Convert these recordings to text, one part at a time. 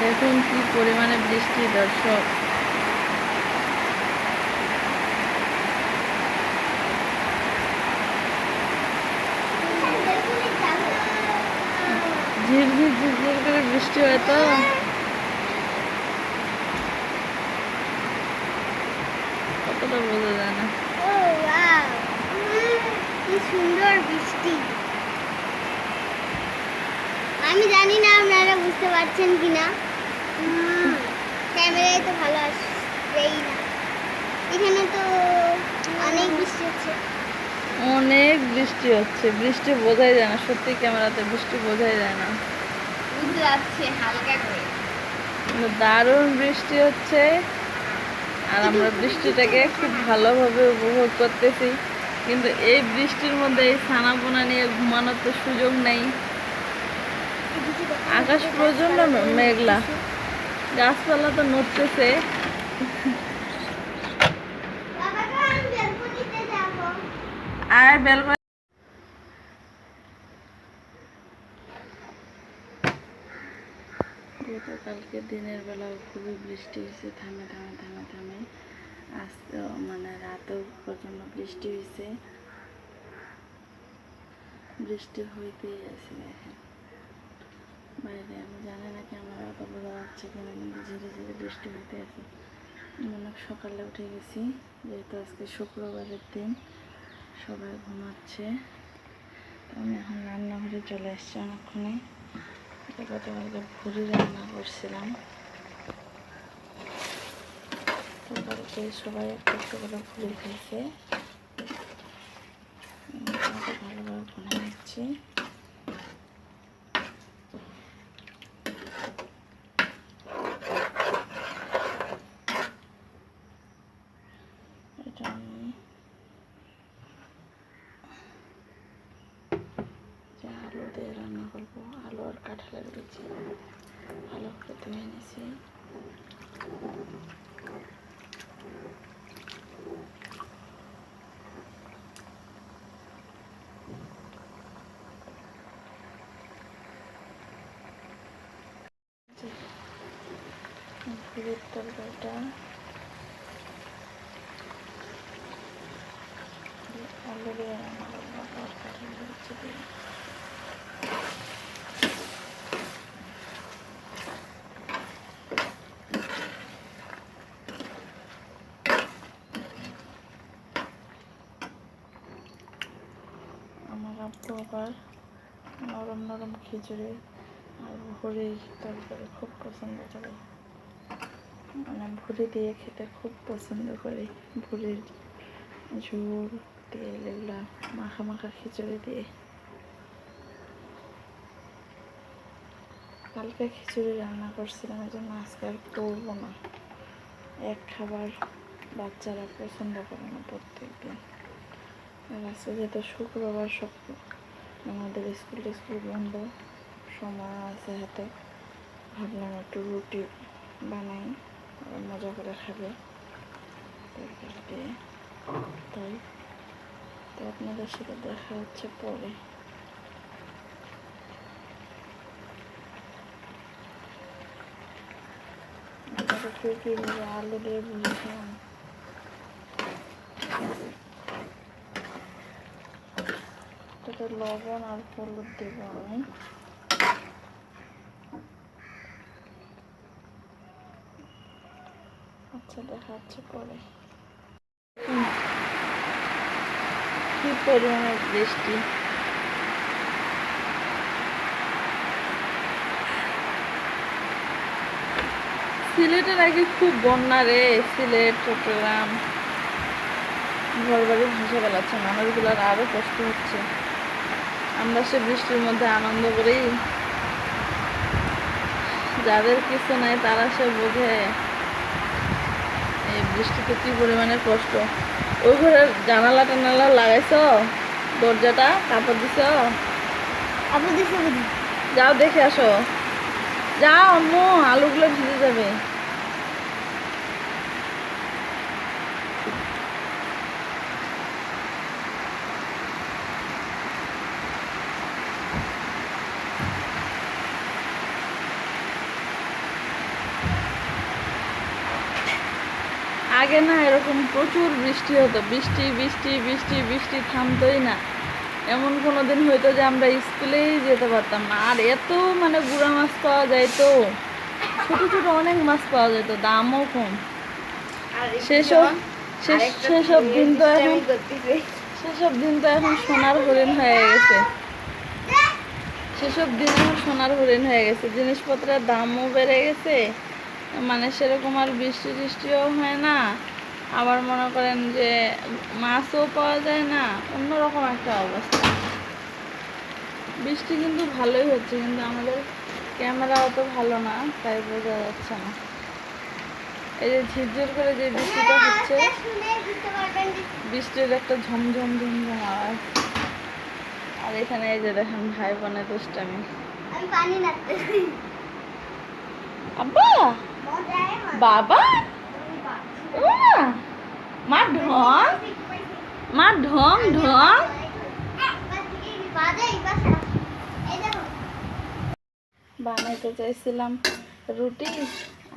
দেখুন কি পরিমাণে বৃষ্টি, দর্শক। ঝিরঝির ঝিরঝির করে বৃষ্টি হয় তো। কতটা বোঝা যায় না। কি সুন্দর বৃষ্টি। আমি জানি না আপনারা বুঝতে পারছেন কিনা। ক্যামেরায় তো ভালো আসবেই না। এখানে তো অনেক বৃষ্টি হচ্ছে। অনেক বৃষ্টি হচ্ছে। বৃষ্টি বোঝাই যায় না। সত্যি ক্যামেরাতে বৃষ্টি বোঝাই যায় না। যাচ্ছে হালকা করে। দারুণ বৃষ্টি হচ্ছে। আর আমরা বৃষ্টিটাকে খুব ভালোভাবে উপভোগ করতেছি। কিন্তু এই বৃষ্টির মধ্যে এই ছানাপোনা নিয়ে ঘুমানোর তো সুযোগ নেই। আকাশ প্রচণ্ড মেঘলা। গাছপালা তো নড়তেছে। আর বেলকনি গতকালকে দিনের বেলাও খুবই বৃষ্টি হয়েছে, থামে থামে থামে থামে। আজকেও মানে রাতেও পর্যন্ত বৃষ্টি হয়েছে। বৃষ্টি হইতেই আছে দেখেন। বাইরে আমি জানি না ক্যামেরা অত বোঝা যাচ্ছে কিনা কিন্তু ধীরে ধীরে বৃষ্টি হইতে আছে। অনেক সকালে উঠে গেছি, যেহেতু আজকে শুক্রবারের দিন, সবাই ঘুমাচ্ছে। আমি এখন রান্নাঘরে চলে এসেছি অনেকক্ষণে। গতকালকে ভুড়ি রান্না করছিলাম। বাড়িতে সবাই একটা একটা করে ভুড়ি খেয়েছে ভালোভাবে ভুনে নিচ্ছি এটা আমি যে আলু দিয়ে রান্না করব আলু আর কাঁঠালের বিচি ভালো করে ধুয়ে নিয়েছি ভুড়ির তরকারিটা আলু দিয়ে রান্না করব আবার। নরম নরম খিচুড়ি আর ভুড়ির তরকারি খুব পছন্দ করে। মানে ভুড়ি দিয়ে খেতে খুব পছন্দ করে। ভুড়ির ঝোল তেল এগুলা মাখা মাখা খিচুড়ি দিয়ে। কালকে খিচুড়ি রান্না করছিলাম, এই জন্য আজকে আর করব না। এক খাবার বাচ্চারা পছন্দ করে না প্রত্যেক দিন আজকে যেহেতু শুক্রবার সব আমাদের স্কুল স্কুল বন্ধ, সময় আছে হাতে। ভাবলাম একটু রুটি বানাই মজা করে খাবে। তরকারি তাই। তো আপনাদের সাথে দেখা হচ্ছে পরে। কীভাবে আলু দিয়ে ভুজে এটাতে লবণ আর হলুদ দেবো আমি। আচ্ছা দেখা যাচ্ছে পরে। কি পরিমাণে বৃষ্টি? সিলেটে নাকি খুব বন্যা রে, সিলেট, চট্টগ্রাম। ঘর বাড়ি ভেসে বেড়াচ্ছে মানুষগুলোর আরও কষ্ট হচ্ছে। আমরা সে বৃষ্টির মধ্যে আনন্দ করি। যাদের কিছু নাই তারা সে বোঝে এই বৃষ্টিতে কি পরিমাণে কষ্ট। ওই ঘরের জানালা টানালা লাগাইছ? দরজাটা কাপড় দিছ? আপনি দিছে যাও দেখে আসো। যাও আম্মু আলুগুলো ভিজে যাবে। আগে না এরকম প্রচুর বৃষ্টি হতো। বৃষ্টি বৃষ্টি বৃষ্টি বৃষ্টি থামতোই না। এমন কোনো দিন হইতো যে আমরা স্কুলেই যেতে পারতাম না। আর এত মানে গুঁড়া মাছ পাওয়া যায় তো ছোট ছোট অনেক মাছ পাওয়া যেত দামও কম। সেসব সেসব দিন তো এখন সেসব দিন তো এখন সোনার হরিণ হয়ে গেছে। সেসব দিন এখন সোনার হরিণ হয়ে গেছে। জিনিসপত্রের দামও বেড়ে গেছে। মানে সেরকম আর বৃষ্টি টিষ্টিও হয় না। আবার মনে করেন যে মাছও পাওয়া যায় না অন্যরকম একটা অবস্থা। বৃষ্টি কিন্তু ভালোই হচ্ছে কিন্তু আমাদের ক্যামেরা অত ভালো না তাই বোঝা যাচ্ছে না। এই যে ঝিরঝির করে যে বৃষ্টিটা হচ্ছে বৃষ্টির একটা ঝমঝম ঝমঝম আওয়াজ। আর এখানে এই যে দেখেন ভাই বোনের দুষ্টামি। আমি পানি নাড়তেছি। আব্বা! বাবা? মা ঢং? মা ঢং ঢং? বানাইতে চাইছিলাম রুটি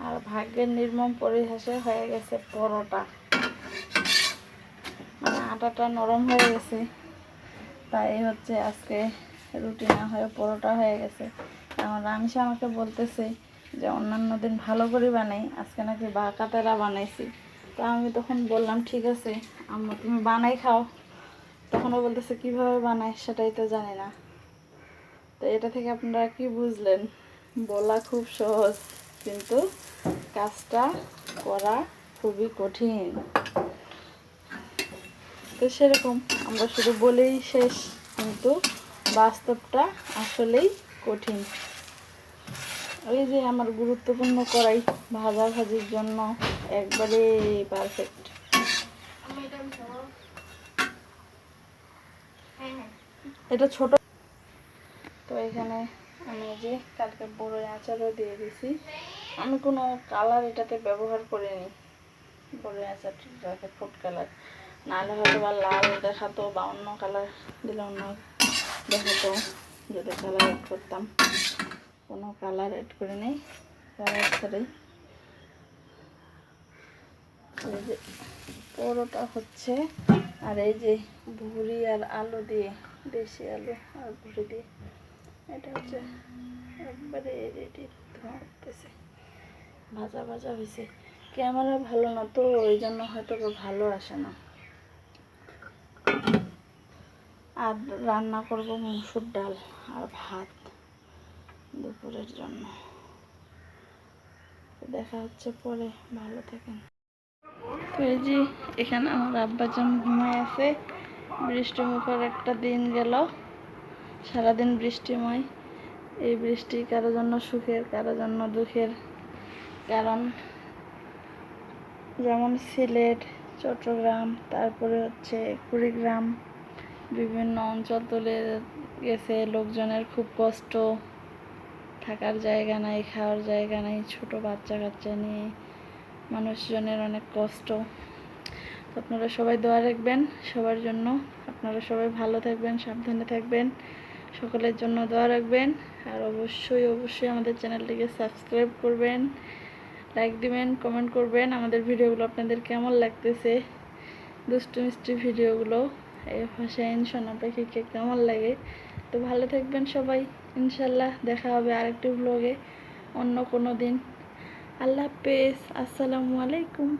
আর ভাগ্যের নির্মম পরিহাসে হয়ে গেছে পরোটা। মানে আটাটা নরম হয়ে গেছে। তাই হচ্ছে আজকে রুটি না হয়ে পরোটা হয়ে গেছে। আমার রামিসা আমাকে বলতেছে যে অন্যান্য দিন ভালো করে বানাই, আজকে নাকি বাঁকাতেরা বানাইছি। তো আমি তখন বললাম, ঠিক আছে, আম্মু, তুমি বানাই খাও। তখন ও বলতেছে, কীভাবে বানাই সেটাই তো জানি না। তো এটা থেকে আপনারা কি বুঝলেন? বলা খুব সহজ, কিন্তু কাজটা করা খুবই কঠিন। তো সেরকম, আমরা শুধু বলেই শেষ, কিন্তু বাস্তবটা আসলেই কঠিন। ওই যে আমার গুরুত্বপূর্ণ করাই ভাজা ভাজির জন্য একবারে পারফেক্ট এটা ছোট। তো এখানে আমি যে কালকে বড় আচারও দিয়ে দিছি। আমি কোনো কালার এটাতে ব্যবহার করিনি। বড় আচারটাকে ফুড কালার নাহলে হয়তো বা লাল দেখাতো বা অন্য কালার দিলে অন্য দেখাতো। যদি কালার করতাম। কোনো কালার অ্যাড করে নেই, কালার ছাড়াই। পরোটা হচ্ছে, আর এই যে ভুড়ি আর আলু দিয়ে, দেশি আলু আর ভুড়ি দিয়ে, এটা হচ্ছে একবারে রেডি হতেছে ভাজা ভাজা হয়েছে ক্যামেরা ভালো না তো, ওই জন্য হয়তো ভালো আসে না। আর রান্না করব মুসুর ডাল আর ভাত। দুপুরের জন্য। দেখা হচ্ছে পরে, ভালো থাকেন। যে এখানে আমার আব্বাজান ঘুমায় আছে, বৃষ্টিমুখর একটা দিন গেল। সারাদিন বৃষ্টিময়। এই বৃষ্টি কারও জন্য সুখের, কারও জন্য দুঃখের কারণ। যেমন সিলেট, চট্টগ্রাম, তারপরে হচ্ছে কুড়িগ্রাম, বিভিন্ন অঞ্চল তুলে গেছে, লোকজনের খুব কষ্ট। থাকার জায়গা নাই, খাওয়ার জায়গা নাই, ছোট বাচ্চা কাচ্চা নিয়ে মানুষজনের অনেক কষ্ট। তো আপনারা সবাই দোয়া রাখবেন সবার জন্য। আপনারা সবাই ভালো থাকবেন, সাবধানে থাকবেন, সকলের জন্য দোয়া রাখবেন। আর অবশ্যই অবশ্যই আমাদের চ্যানেলটিকে সাবস্ক্রাইব করবেন, লাইক দিবেন, কমেন্ট করবেন। আমাদের ভিডিওগুলো আপনাদের কেমন লাগতেছে? দুষ্টু মিষ্টি ভিডিওগুলো এই হোসেন সোনা পাখিকে কেমন লাগে? তো ভালো থাকবেন সবাই। ইনশাল্লাহ দেখা হবে আরেকটি ব্লগে অন্য কোনো দিন। আল্লাহ হাফেজ। আসসালামু আলাইকুম।